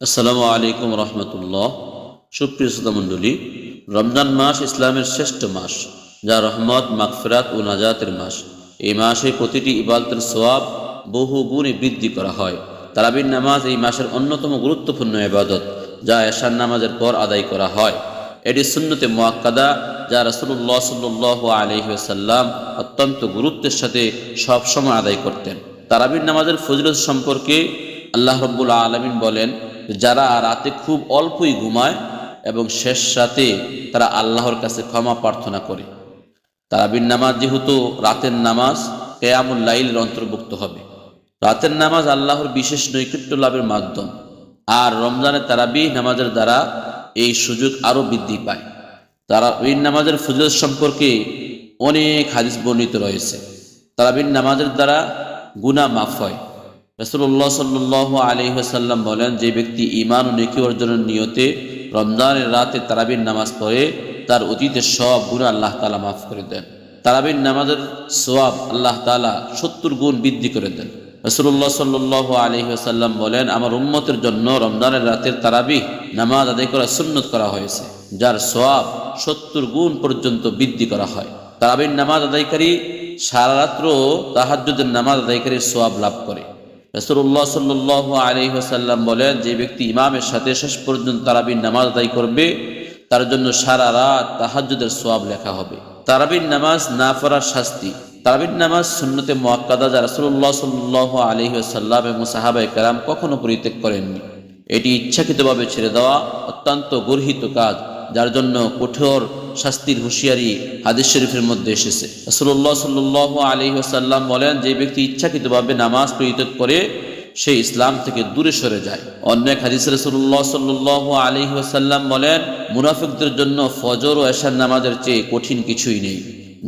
আসসালামু আলাইকুম রহমতুল্লাহ। সুপ্রিয় শ্রোতামণ্ডলী রমজান মাস ইসলামের শ্রেষ্ঠ মাস, যা রহমত, মাগফিরাত ও নাজাতের মাস। এই মাসে প্রতিটি ইবাদতের সোয়াব বহু গুণে বৃদ্ধি করা হয়। তারাবির নামাজ এই মাসের অন্যতম গুরুত্বপূর্ণ ইবাদত, যা এশার নামাজের পর আদায় করা হয়। এটি সুন্নতে মোয়াক্কাদা যা রসুল্লাহ সাল্লাহ আলহিহাসাল্লাম অত্যন্ত গুরুত্বের সাথে সবসময় আদায় করতেন। তারাবির নামাজের ফজিলত সম্পর্কে আল্লাহ রব্বুল আলমিন বলেন যারা রাতে খুব অল্পই ঘুমায় এবং শেষ রাতে তারা আল্লাহর কাছে ক্ষমা প্রার্থনা করে। তারাবির নামাজ যেহেতু রাতের নামাজ, কেয়ামুল লাইলের অন্তর্ভুক্ত হবে। রাতের নামাজ আল্লাহর বিশেষ নৈকট্য লাভের মাধ্যম। আর রমজানের তারাবি নামাজের দ্বারা এই সুযোগ আরও বৃদ্ধি পায়। তারা তারাবির নামাজের ফজিলত সম্পর্কে অনেক হাদিস বর্ণিত রয়েছে। তারাবির নামাজের দ্বারা গুণা মাফ হয়। রসুল্লাহ সাল্লাহ আলহিহাসাল্লাম বলেন, যে ব্যক্তি ইমান ও নেকি অর্জনের নিয়তে রমজানের রাতে তারাবির নামাজ পড়ে, তার অতীতের সব গুণ আল্লাহ তালা মাফ করে দেন। তারাবির নামাজের সোয়াব আল্লাহ তালা সত্তর গুণ বৃদ্ধি করে দেন। রসুল্লাহ সাল্লাহ আলহিহাসাল্লাম বলেন, আমার উম্মতের জন্য রমজানের রাতের তারাবি নামাজ আদায় করা সুন্নত করা হয়েছে, যার সোয়াব সত্তর গুণ পর্যন্ত বৃদ্ধি করা হয়। তারাবির নামাজ আদায়কারী সারা রাত্র তাহাজ্জুদের নামাজ আদায়কারীর সোয়াব লাভ করে। রসুল্লাহ সাল্লাহ হাসাল্লাম বলেন, যে ব্যক্তি ইমামের সাথে শেষ পর্যন্ত তারাবির নামাজ আদায় করবে, তার জন্য সারা রাত তাহাজ্জুদের সোয়াব লেখা হবে। তারাবির নামাজ না পড়ার শাস্তি। তারাবির নামাজ সুন্নতে মোয়াক্কাদা যা রসুল্লাহ সাল্লাহ আলি সাল্লাম এবং সাহাবাই কালাম কখনো পরিত্যাগ করেননি। এটি ইচ্ছাকৃতভাবে ছেড়ে দেওয়া অত্যন্ত গর্হিত কাজ, যার জন্য কঠোর শাস্তির হুঁশিয়ারি হাদিস শরীফের মধ্যে এসেছে। রসুল্লাহ সাল্লাহ আলী বলেন, যে ব্যক্তি ইচ্ছাকৃতভাবে নামাজ পরিত্যাগ করে, সে ইসলাম থেকে দূরে সরে যায়। অন্য এক হাদিস রসুল্লাহ সাল্লাহ আলী আসাল্লাম বলেন, মুনাফিকদের জন্য ফজর ও এশার নামাজের চেয়ে কঠিন কিছুই নেই।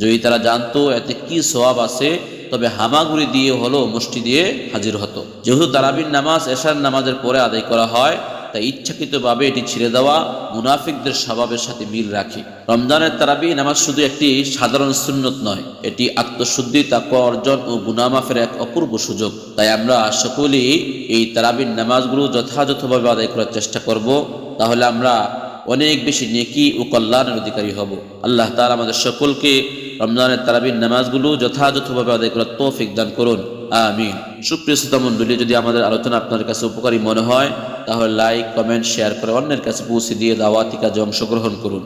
যদি তারা জানতো এতে কি সোয়াব আছে, তবে হামাগুড়ি দিয়ে হলো মুষ্টি দিয়ে হাজির হতো। যেহেতু তারাবির নামাজ এশার নামাজের পরে আদায় করা হয় তাই ইচ্ছাকৃতভাবে এটি ছেড়ে দেওয়া মুনাফিকদের স্বভাবের সাথে মিল রাখে। রমজানের তারাবি নামাজ শুধু একটি সাধারণ সুন্নত নয়, এটি আত্মশুদ্ধি তাকুয়া অর্জন ও গুনামাফের এক অপূর্ব সুযোগ। তাই আমরা সকলেই এই তারাবির নামাজগুলো যথাযথভাবে আদায় করার চেষ্টা করব, তাহলে আমরা অনেক বেশি নেকি ও কল্যাণের অধিকারী হব। আল্লাহ তালা আমাদের সকলকে রমজানের তারাবির নামাজগুলো যথাযথভাবে আদায় করার তৌফিক দান করুন। আমিন। সুপ্রিয় শ্রোতা মণ্ডলী, যদি আমাদের আলোচনা আপনার কাছে উপকারী মনে হয় তাহলে লাইক কমেন্ট শেয়ার করে অন্যের কাছে পৌঁছে দিয়ে দাওয়াতি কাজে অংশগ্রহণ করুন।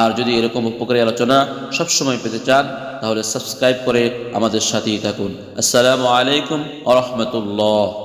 আর যদি এরকম উপকারী আলোচনা সবসময় পেতে চান, তাহলে সাবস্ক্রাইব করে আমাদের সাথেই থাকুন। আসসালামু আলাইকুম আ রহমতুল্লাহ।